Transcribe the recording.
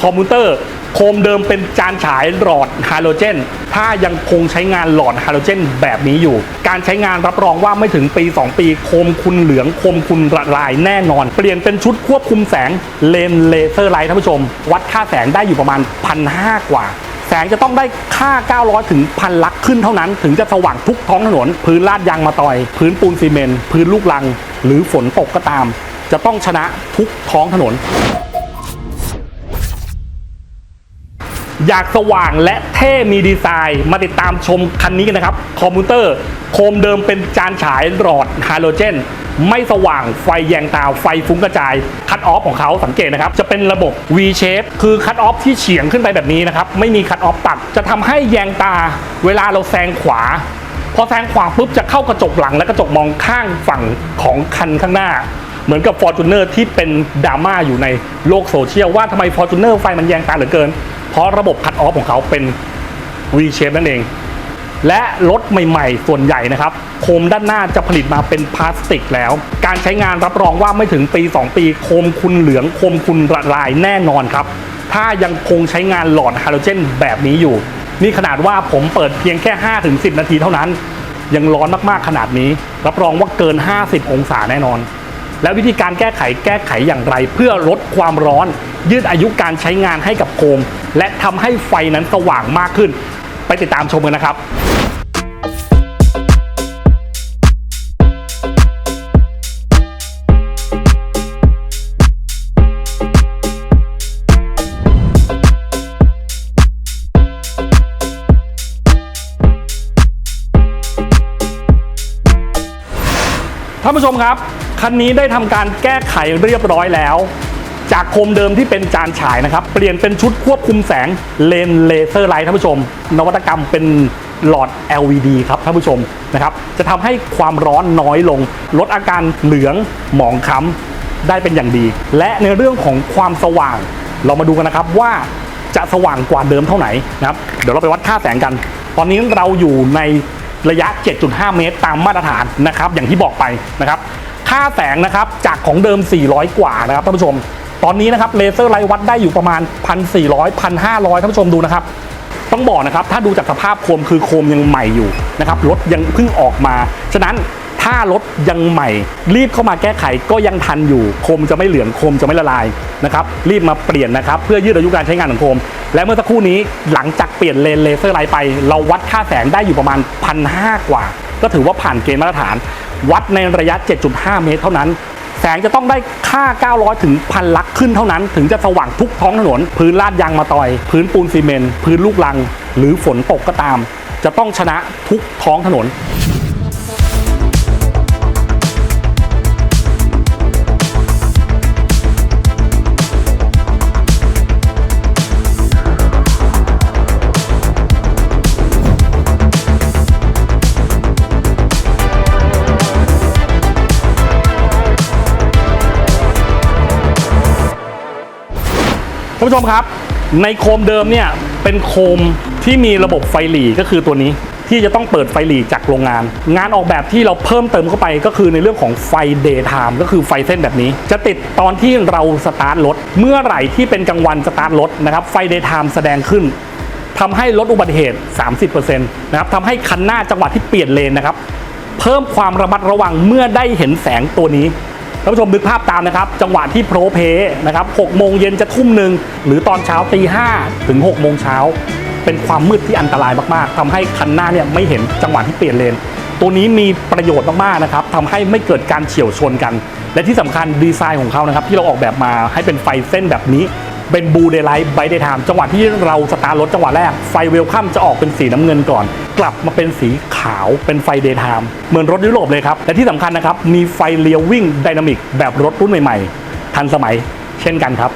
คอมพิวเตอร์โคมเดิมเป็นจานฉายหลอดฮาโลเจน ถ้ายังคงใช้งานหลอดฮาโลเจนแบบนี้อยู่ การใช้งานรับรองว่าไม่ถึงปี 2 ปี โคมคุณเหลืองโคมคุณระลายแน่นอน เปลี่ยนเป็นชุดควบคุมแสงเลนเลเซอร์ไลท์ท่านผู้ชม วัดค่าแสงได้อยู่ประมาณ 1,500 กว่าแสงจะต้องได้ค่า 900 ถึงพันลักขึ้นเท่านั้น ถึงจะสว่างทุกท้องถนน พื้นลาดยางมาตอย พื้นปูนซีเมนต์ พื้นลูกลัง หรือฝนตกก็ตาม จะต้องชนะทุกท้องถนน อยากสว่างและเท่มีดีไซน์ มาติดตามชมคันนี้กันนะครับ คอมพิวเตอร์โคมเดิมเป็นจานฉายหลอดฮาโลเจน ไม่สว่างไฟแยงตาไฟฟุ้งกระจาย คัตออฟของเขาสังเกตนะครับ จะเป็นระบบ V shape คือคัตออฟที่เฉียงขึ้นไปแบบนี้นะครับ ไม่มีคัตออฟตัด จะทำให้แยงตา เวลาเราแซงขวา พอแซงขวาปุ๊บจะเข้ากระจกหลังและกระจกมองข้างฝั่งของคันข้างหน้าเหมือนกับ f o r t u n e r ที่เป็นดราม่าอยู่ในโลกโซเชียลว่าทำไม f o r t u n e r ไฟมันแยงตาเหลือเกิน เพราะระบบคัตออฟของเขาเป็น V shape นั่นเอง และรถใหม่ๆ ส่วนใหญ่นะครับ โคมด้านหน้าจะผลิตมาเป็นพลาสติกแล้ว การใช้งานรับรองว่าไม่ถึงปี 2 ปี โคมคุณเหลือง โคมคุณระลายแน่นอนครับ ถ้ายังคงใช้งานหลอดฮาโลเจนแบบนี้อยู่ นี่ขนาดว่าผมเปิดเพียงแค่ 5-10 นาทีเท่านั้น ยังร้อนมากๆขนาดนี้ รับรองว่าเกิน 50 องศาแน่นอน แล้ววิธีการแก้ไขแก้ไขอย่างไร เพื่อลดความร้อน ยืดอายุการใช้งานให้กับโคม และทำให้ไฟนั้นสว่างมากขึ้น ไปติดตามชมกันนะครับท่านผู้ชมครับ คันนี้ได้ทำการแก้ไขเรียบร้อยแล้ว จากโคมเดิมที่เป็นจานฉายนะครับ เปลี่ยนเป็นชุดควบคุมแสงเลนเลเซอร์ไลท์ท่านผู้ชม นวัตกรรมเป็นหลอด LED ครับท่านผู้ชมนะครับ จะทำให้ความร้อนน้อยลง ลดอาการเหลืองหมองคล้ำได้เป็นอย่างดี และในเรื่องของความสว่าง เรามาดูกันนะครับว่าจะสว่างกว่าเดิมเท่าไหร่นะครับ เดี๋ยวเราไปวัดค่าแสงกัน ตอนนี้เราอยู่ในระยะ 7.5 เมตร ตามมาตรฐานนะครับ อย่างที่บอกไปนะครับ ค่าแสงนะครับจากของเดิม 400 กว่านะครับท่านผู้ชม ตอนนี้นะครับเลเซอร์ไลท์วัดได้อยู่ประมาณ 1,400 1,500ท่านผู้ชมดูนะครับต้องบอกนะครับถ้าดูจากสภาพโคมคือโคมยังใหม่อยู่นะครับรถยังเพิ่งออกมา ฉะนั้นถ้ารถยังใหม่ รีบเข้ามาแก้ไขก็ยังทันอยู่ โคมจะไม่เหลืองโคมจะไม่ละลายนะครับรีบมาเปลี่ยนนะครับเพื่อยืดอายุการใช้งานของโคม และเมื่อสักครู่นี้หลังจากเปลี่ยนเลนเลเซอร์ไลท์ไป เราวัดค่าแสงได้อยู่ประมาณ1,500กว่า ก็ถือว่าผ่านเกณฑ์มาตรฐาน วัดในระยะ 7.5 เมตรเท่านั้น แสงจะต้องได้ค่า 900 ถึงพันลักขึ้นเท่านั้น ถึงจะสว่างทุกท้องถนน พื้นลาดยางมาตอย พื้นปูนซีเมนต์พื้นลูกลัง หรือฝนตกก็ตาม จะต้องชนะทุกท้องถนน ท่านผู้ชมครับ ในโคมเดิมเนี่ยเป็นโคมที่มีระบบไฟหลีก็คือตัวนี้ที่จะต้องเปิดไฟหลีจากโรงงาน งานออกแบบที่เราเพิ่มเติมเข้าไปก็คือในเรื่องของไฟเดย์ไทม์ก็คือไฟเส้นแบบนี้ จะติดตอนที่เราสตาร์ทรถเมื่อไหร่ที่เป็นกลางวันสตาร์ทรถนะครับไฟเดย์ไทม์แสดงขึ้นทำให้ลดอุบัติเหตุ 30%นะครับทำให้คันหน้าจังหวะที่เปลี่ยนเลนนะครับเพิ่มความระมัดระวังเมื่อได้เห็นแสงตัวนี้ ท่านผู้ชมนึกภาพตามนะครับ จังหวะที่โปรเพนะครับ6โมงเย็นจะทุ่มหนึ่งหรือตอนเช้าตีห้าถึง6โมงเช้าเป็นความมืดที่อันตรายมากๆทำให้คันหน้าเนี่ยไม่เห็นจังหวะที่เปลี่ยนเลน ตัวนี้มีประโยชน์มากๆนะครับทำให้ไม่เกิดการเฉียวชนกัน และที่สำคัญดีไซน์ของเขานะครับที่เราออกแบบมาให้เป็นไฟเส้นแบบนี้ เป็นบูเดย์ไลท์ไบเดย์ไทม์จังหวะที่เราสตาร์รถจังหวะแรกไฟเวลคัมจะออกเป็นสีน้ำเงินก่อน กลับมาเป็นสีขาวเป็นไฟเดย์ไทม์เหมือนรถยุโรปเลยครับ และที่สำคัญนะครับ มีไฟเลี้ยววิ่งไดนามิกแบบรถรุ่นใหม่ๆ ทันสมัยเช่นกันครับ